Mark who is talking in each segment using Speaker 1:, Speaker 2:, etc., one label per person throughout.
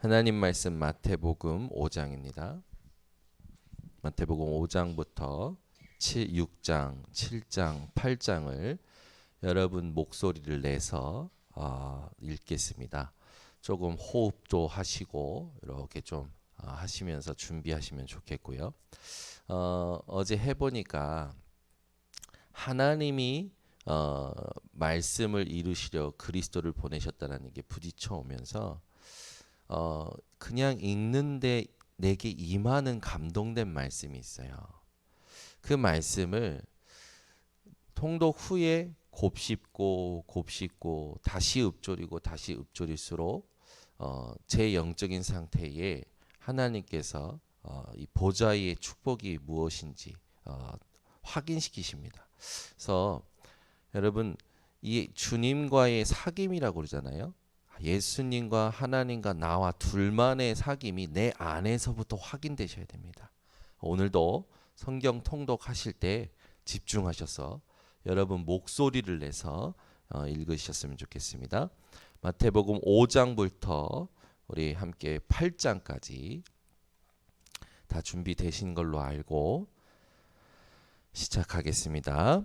Speaker 1: 하나님 말씀 마태복음 5장입니다. 마태복음 5장부터 7, 6장, 7장, 8장을 여러분 목소리를 내서 어, 읽겠습니다. 조금 호흡도 하시고 이렇게 좀 어, 하시면서 준비하시면 좋겠고요. 어, 어제 해보니까 하나님이 어, 말씀을 이루시려 그리스도를 보내셨다는 게 부딪혀 오면서 어, 그냥 읽는데 내게 임하는 감동된 말씀이 있어요. 그 말씀을 통독 후에 곱씹고 곱씹고 다시 읊조리고 다시 읊조릴수록 어, 제 영적인 상태에 하나님께서 어, 이 보좌의 축복이 무엇인지 어, 확인시키십니다. 그래서 여러분 이 주님과의 사귐이라고 그러잖아요. 예수님과 하나님과 나와 둘만의 사귐이 내 안에서부터 확인되셔야 됩니다. 오늘도 성경 통독하실 때 집중하셔서 여러분 목소리를 내서 어, 읽으셨으면 좋겠습니다. 마태복음 5장부터 우리 함께 8장까지 다 준비되신 걸로 알고 시작하겠습니다.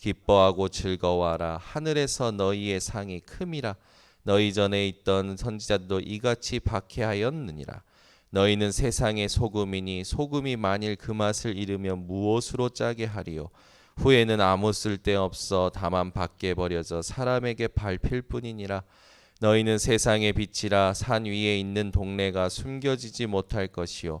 Speaker 1: 기뻐하고 즐거워하라. 하늘에서 너희의 상이 큼이라. 너희 전에 있던 선지자도 이같이 박해하였느니라. 너희는 세상의 소금이니 소금이 만일 그 맛을 잃으면 무엇으로 짜게 하리요? 후에는 아무 쓸데 없어 다만 밖에 버려져 사람에게 밟힐 뿐이니라. 너희는 세상의 빛이라 산 위에 있는 동네가 숨겨지지 못할 것이요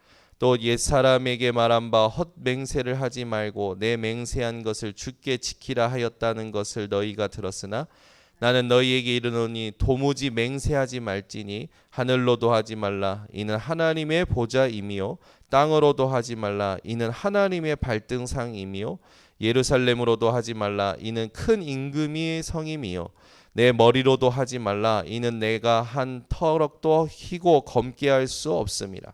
Speaker 1: 또 옛사람에게 말한 바 헛맹세를 하지 말고 내 맹세한 것을 주께 지키라 하였다는 것을 너희가 들었으나 나는 너희에게 이르노니 도무지 맹세하지 말지니 하늘로도 하지 말라. 이는 하나님의 보좌임이요 땅으로도 하지 말라. 이는 하나님의 발등상임이요 예루살렘으로도 하지 말라. 이는 큰 임금의 성임이요 내 머리로도 하지 말라. 이는 내가 한 터럭도 희고 검게 할 수 없음이라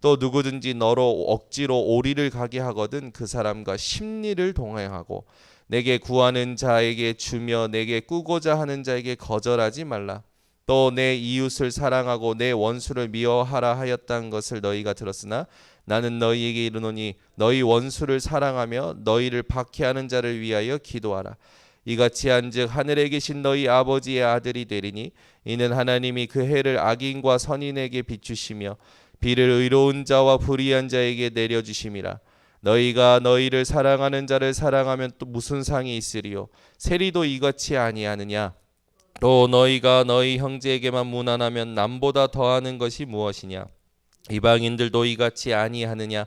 Speaker 1: 또 누구든지 너로 억지로 오리를 가게 하거든 그 사람과 심리를 동행하고 내게 구하는 자에게 주며 내게 꾸고자 하는 자에게 거절하지 말라. 또 내 이웃을 사랑하고 내 원수를 미워하라 하였다는 것을 너희가 들었으나 나는 너희에게 이르노니 너희 원수를 사랑하며 너희를 박해하는 자를 위하여 기도하라. 이같이 한즉 하늘에 계신 너희 아버지의 아들이 되리니 이는 하나님이 그 해를 악인과 선인에게 비추시며 비를 의로운 자와 불의한 자에게 내려 주심이라. 너희가 너희를 사랑하는 자를 사랑하면 또 무슨 상이 있으리요? 세리도 이같이 아니하느냐? 또 너희가 너희 형제에게만 무난하면 남보다 더하는 것이 무엇이냐? 이방인들도 이같이 아니하느냐?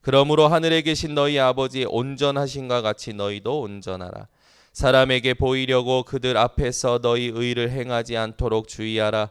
Speaker 1: 그러므로 하늘에 계신 너희 아버지 온전하신가 같이 너희도 온전하라. 사람에게 보이려고 그들 앞에서 너희 의를 행하지 않도록 주의하라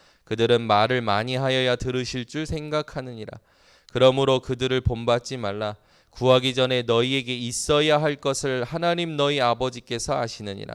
Speaker 1: 그들은 말을 많이 하여야 들으실 줄 생각하느니라. 그러므로 그들을 본받지 말라. 구하기 전에 너희에게 있어야 할 것을 하나님 너희 아버지께서 아시느니라.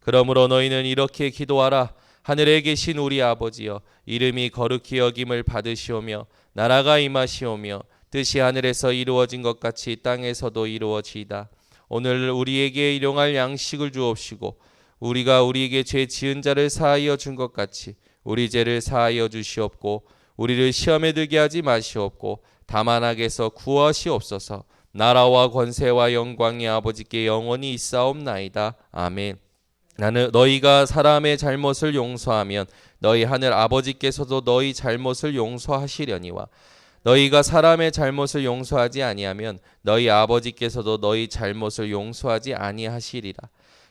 Speaker 1: 그러므로 너희는 이렇게 기도하라. 하늘에 계신 우리 아버지여 이름이 거룩히 여김을 받으시오며 나라가 임하시오며 뜻이 하늘에서 이루어진 것 같이 땅에서도 이루어지이다. 오늘 우리에게 일용할 양식을 주옵시고 우리가 우리에게 죄 지은 자를 사하여 준 것 같이 우리 죄를 사하여 주시옵고 우리를 시험에 들게 하지 마시옵고 다만 악에서 구하시옵소서. 나라와 권세와 영광이 아버지께 영원히 있사옵나이다. 아멘. 나는 너희가 사람의 잘못을 용서하면 너희 하늘 아버지께서도 너희 잘못을 용서하시려니와 너희가 사람의 잘못을 용서하지 아니하면 너희 아버지께서도 너희 잘못을 용서하지 아니하시리라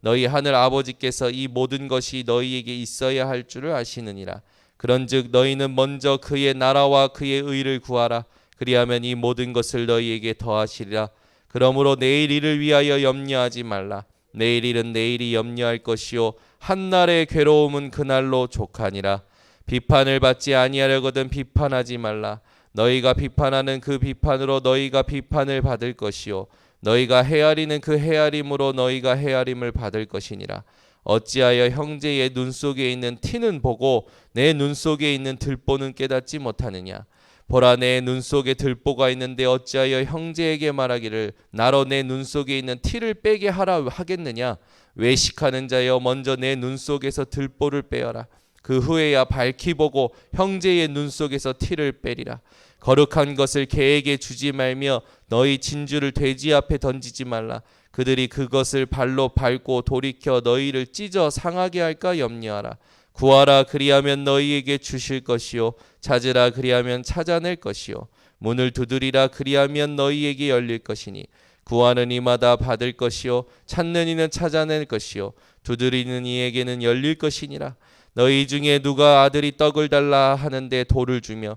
Speaker 1: 너희 하늘 아버지께서 이 모든 것이 너희에게 있어야 할 줄을 아시느니라. 그런즉 너희는 먼저 그의 나라와 그의 의를 구하라. 그리하면 이 모든 것을 너희에게 더하시리라. 그러므로 내일 일을 위하여 염려하지 말라. 내일 일은 내일이 염려할 것이요. 한 날의 괴로움은 그날로 족하니라. 비판을 받지 아니하려거든 비판하지 말라. 너희가 비판하는 그 비판으로 너희가 비판을 받을 것이요 너희가 헤아리는 그 헤아림으로 너희가 헤아림을 받을 것이니라. 어찌하여 형제의 눈 속에 있는 티는 보고 내 눈 속에 있는 들보는 깨닫지 못하느냐? 보라 내 눈 속에 들보가 있는데 어찌하여 형제에게 말하기를 나로 내 눈 속에 있는 티를 빼게 하라 하겠느냐? 외식하는 자여 먼저 내 눈 속에서 들보를 빼어라. 그 후에야 밝히 보고 형제의 눈 속에서 티를 빼리라 거룩한 것을 개에게 주지 말며 너희 진주를 돼지 앞에 던지지 말라. 그들이 그것을 발로 밟고 돌이켜 너희를 찢어 상하게 할까 염려하라. 구하라 그리하면 너희에게 주실 것이요 찾으라 그리하면 찾아낼 것이요 문을 두드리라 그리하면 너희에게 열릴 것이니 구하는 이마다 받을 것이요 찾는 이는 찾아낼 것이요 두드리는 이에게는 열릴 것이니라. 너희 중에 누가 아들이 떡을 달라 하는데 돌을 주며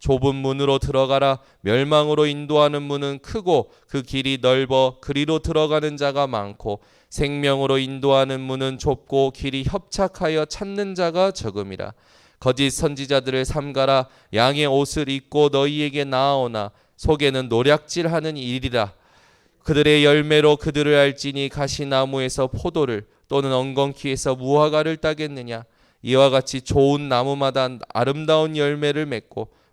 Speaker 1: 좁은 문으로 들어가라. 멸망으로 인도하는 문은 크고 그 길이 넓어 그리로 들어가는 자가 많고 생명으로 인도하는 문은 좁고 길이 협착하여 찾는 자가 적음이라. 거짓 선지자들을 삼가라. 양의 옷을 입고 너희에게 나아오나. 속에는 노략질하는 일이라. 그들의 열매로 그들을 알지니 가시나무에서 포도를 또는 엉겅퀴에서 무화과를 따겠느냐. 이와 같이 좋은 나무마다 아름다운 열매를 맺고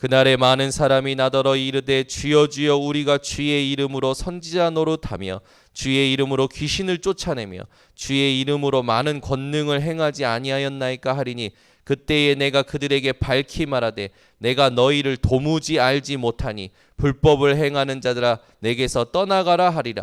Speaker 1: 그날에 많은 사람이 나더러 이르되 주여 주여 우리가 주의 이름으로 선지자 노릇하며 주의 이름으로 귀신을 쫓아내며 주의 이름으로 많은 권능을 행하지 아니하였나이까 하리니 그때에 내가 그들에게 밝히 말하되 내가 너희를 도무지 알지 못하니 불법을 행하는 자들아 내게서 떠나가라 하리라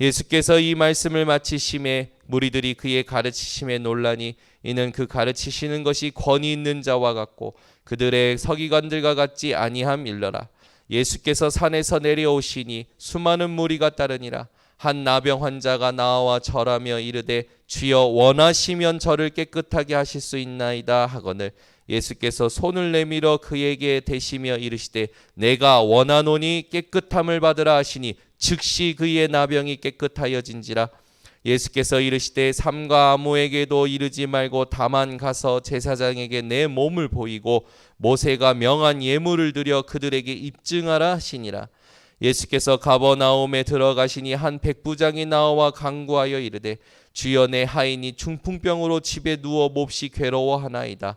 Speaker 1: 예수께서 이 말씀을 마치심에 무리들이 그의 가르치심에 놀라니 이는 그 가르치시는 것이 권위 있는 자와 같고 그들의 서기관들과 같지 아니함 일러라. 예수께서 산에서 내려오시니 수많은 무리가 따르니라. 한 나병 환자가 나와 절하며 이르되 주여 원하시면 저를 깨끗하게 하실 수 있나이다 하거늘 예수께서 손을 내밀어 그에게 대시며 이르시되 내가 원하노니 깨끗함을 받으라 하시니 즉시 그의 나병이 깨끗하여진지라 예수께서 이르시되 삼가 아무에게도 이르지 말고 다만 가서 제사장에게 내 몸을 보이고 모세가 명한 예물을 드려 그들에게 입증하라 하시니라. 예수께서 가버나움에 들어가시니 한 백부장이 나와 강구하여 이르되 주여 내 하인이 중풍병으로 집에 누워 몹시 괴로워하나이다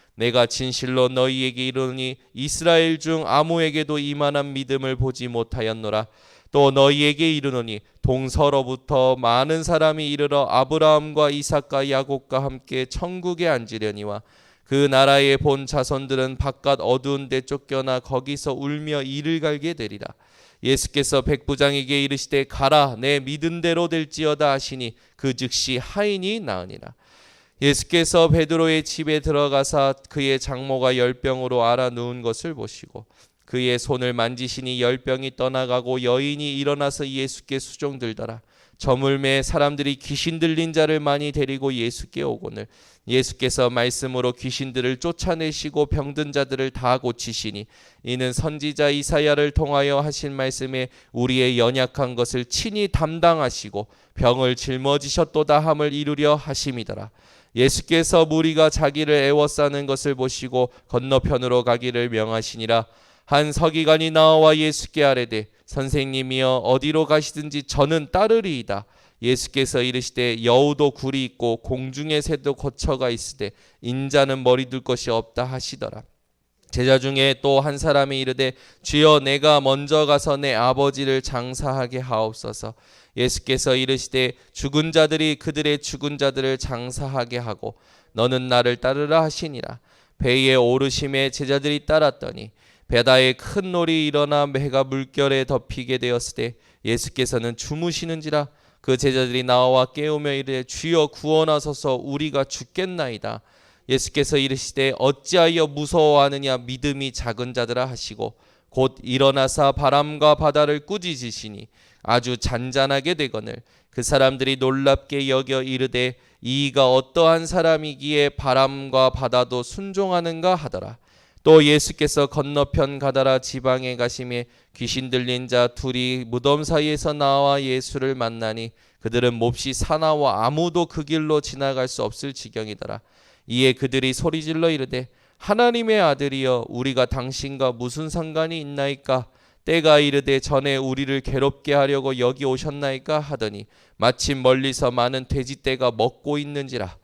Speaker 1: 내가 진실로 너희에게 이르노니 이스라엘 중 아무에게도 이만한 믿음을 보지 못하였노라. 또 너희에게 이르노니 동서로부터 많은 사람이 이르러 아브라함과 이삭과 야곱과 함께 천국에 앉으려니와 그 나라의 본 자손들은 바깥 어두운 데 쫓겨나 거기서 울며 이를 갈게 되리라. 예수께서 백부장에게 이르시되 가라 내 믿은 대로 될지어다 하시니 그 즉시 하인이 나으니라 예수께서 베드로의 집에 들어가사 그의 장모가 열병으로 알아 누운 것을 보시고 그의 손을 만지시니 열병이 떠나가고 여인이 일어나서 예수께 수종들더라. 저물매 사람들이 귀신 들린 자를 많이 데리고 예수께 오거늘 예수께서 말씀으로 귀신들을 쫓아내시고 병든 자들을 다 고치시니 이는 선지자 이사야를 통하여 하신 말씀에 우리의 연약한 것을 친히 담당하시고 병을 짊어지셨도다 함을 이루려 하심이더라 예수께서 무리가 자기를 애워싸는 것을 보시고 건너편으로 가기를 명하시니라. 한 서기관이 나와 예수께 아뢰되 선생님이여 어디로 가시든지 저는 따르리이다. 예수께서 이르시되 여우도 굴이 있고 공중의 새도 거처가 있으되 인자는 머리 둘 것이 없다 하시더라 제자 중에 또 한 사람이 이르되 주여 내가 먼저 가서 내 아버지를 장사하게 하옵소서. 예수께서 이르시되 죽은 자들이 그들의 죽은 자들을 장사하게 하고 너는 나를 따르라 하시니라. 배에 오르심에 제자들이 따랐더니 배다에 큰 놀이 일어나 배가 물결에 덮이게 되었을 때 예수께서는 주무시는지라. 그 제자들이 나와 깨우며 이르되 주여 구원하소서. 우리가 죽겠나이다 예수께서 이르시되 어찌하여 무서워하느냐 믿음이 작은 자들아 하시고 곧 일어나사 바람과 바다를 꾸짖으시니 아주 잔잔하게 되거늘 그 사람들이 놀랍게 여겨 이르되 이가 어떠한 사람이기에 바람과 바다도 순종하는가 하더라. 또 예수께서 건너편 가다라 지방에 가심에 귀신 들린 자 둘이 무덤 사이에서 나와 예수를 만나니 그들은 몹시 사나워 아무도 그 길로 지나갈 수 없을 지경이더라 이에 그들이 소리질러 이르되 하나님의 아들이여 우리가 당신과 무슨 상관이 있나이까? 때가 이르되 전에 우리를 괴롭게 하려고 여기 오셨나이까? 하더니 마침 멀리서 많은 돼지떼가 먹고 있는지라.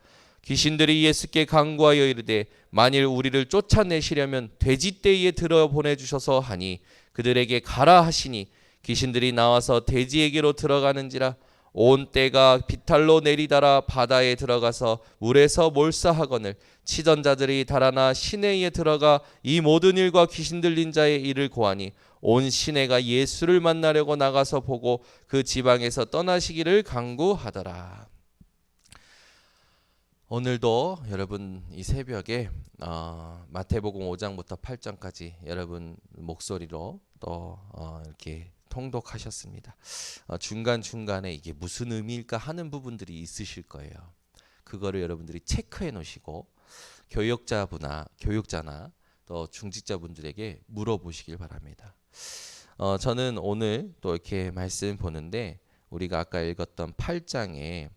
Speaker 1: 귀신들이 예수께 강구하여 이르되 만일 우리를 쫓아내시려면 돼지떼에 들어 보내주셔서 하니 그들에게 가라 하시니 귀신들이 나와서 돼지에게로 들어가는지라 온 때가 비탈로 내리다라 바다에 들어가서 물에서 몰사하거늘 치던 자들이 달아나 시내에 들어가 이 모든 일과 귀신 들린 자의 일을 고하니 온 시내가 예수를 만나려고 나가서 보고 그 지방에서 떠나시기를 강구하더라. 오늘도 여러분 이 새벽에 어, 마태복음 5장부터 8장까지 여러분 목소리로 또 어, 이렇게 통독하셨습니다. 어, 중간 중간에 이게 무슨 의미일까 하는 부분들이 있으실 거예요. 그거를 여러분들이 체크해 놓으시고 교육자분나 교육자나 또 중직자분들에게 물어보시길 바랍니다. 어, 저는 오늘 또 이렇게 말씀 보는데 우리가 아까 읽었던 8장에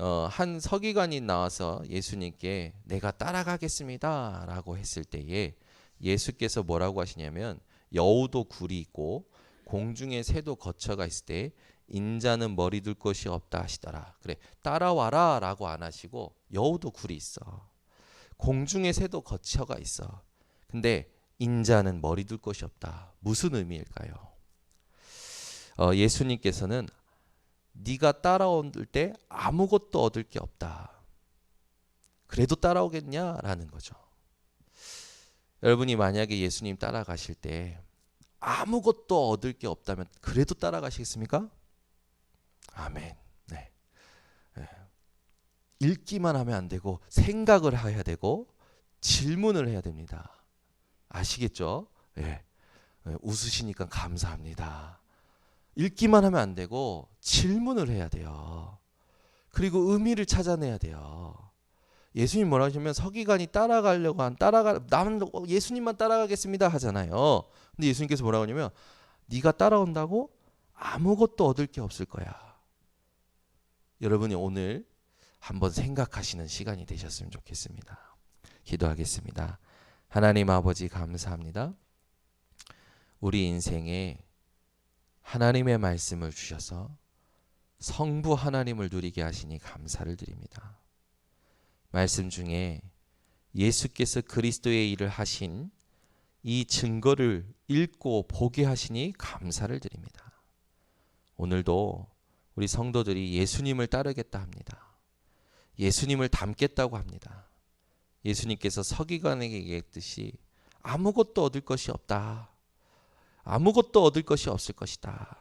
Speaker 1: 어, 한 서기관이 나와서 예수님께 내가 따라가겠습니다라고 했을 때에 예수께서 뭐라고 하시냐면 여우도 굴이 있고 공중에 새도 거처가 있을 때 인자는 머리 둘 곳이 없다 하시더라. 그래 따라와라라고 안 하시고 여우도 굴이 있어. 공중에 새도 거처가 있어. 근데 인자는 머리 둘 곳이 없다. 무슨 의미일까요? 어, 예수님께서는 네가 따라올 때 아무것도 얻을 게 없다. 그래도 따라오겠냐라는 거죠. 여러분이 만약에 예수님 따라가실 때 아무것도 얻을 게 없다면 그래도 따라가시겠습니까? 아멘. 네. 네. 읽기만 하면 안 되고 생각을 해야 되고 질문을 해야 됩니다. 아시겠죠? 예. 네. 웃으시니까 감사합니다. 읽기만 하면 안 되고 질문을 해야 돼요. 그리고 의미를 찾아내야 돼요. 예수님 뭐라 하시면 서기관이 따라가려고 한 따라가 나는 예수님만 따라가겠습니다 하잖아요. 근데 예수님께서 뭐라고 하냐면 네가 따라온다고 아무것도 얻을 게 없을 거야. 여러분이 오늘 한번 생각하시는 시간이 되셨으면 좋겠습니다. 기도하겠습니다. 하나님 아버지 감사합니다. 우리 인생에 하나님의 말씀을 주셔서 성부 하나님을 누리게 하시니 감사를 드립니다. 말씀 중에 예수께서 그리스도의 일을 하신 이 증거를 읽고 보게 하시니 감사를 드립니다. 오늘도 우리 성도들이 예수님을 따르겠다 합니다. 예수님을 닮겠다고 합니다. 예수님께서 서기관에게 얘기했듯이 아무것도 얻을 것이 없다. 아무것도 얻을 것이 없을 것이다.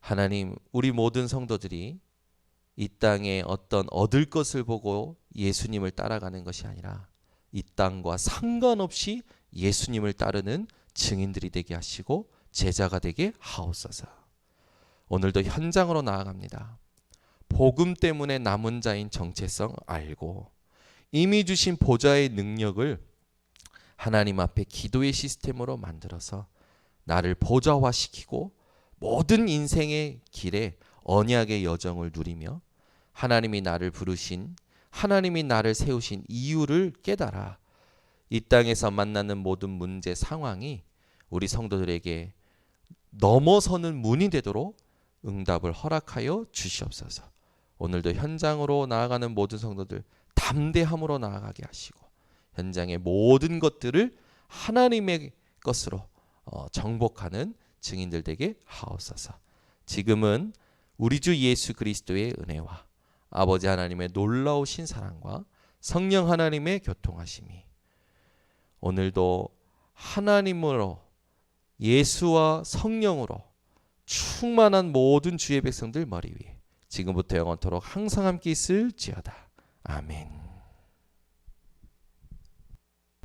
Speaker 1: 하나님, 우리 모든 성도들이 이 땅에 어떤 얻을 것을 보고 예수님을 따라가는 것이 아니라 이 땅과 상관없이 예수님을 따르는 증인들이 되게 하시고 제자가 되게 하옵소서. 오늘도 현장으로 나아갑니다. 복음 때문에 남은 자인 정체성 알고 이미 주신 보좌의 능력을 하나님 앞에 기도의 시스템으로 만들어서 나를 보좌화시키고 모든 인생의 길에 언약의 여정을 누리며 하나님이 나를 부르신 하나님이 나를 세우신 이유를 깨달아 이 땅에서 만나는 모든 문제 상황이 우리 성도들에게 넘어서는 문이 되도록 응답을 허락하여 주시옵소서. 오늘도 현장으로 나아가는 모든 성도들 담대함으로 나아가게 하시고 현장의 모든 것들을 하나님의 것으로 어, 정복하는 증인들 되게 하옵소서. 지금은 우리 주 예수 그리스도의 은혜와 아버지 하나님의 놀라우신 사랑과 성령 하나님의 교통하심이 오늘도 하나님으로 예수와 성령으로 충만한 모든 주의 백성들 머리 위에 지금부터 영원토록 항상 함께 있을지어다. 아멘.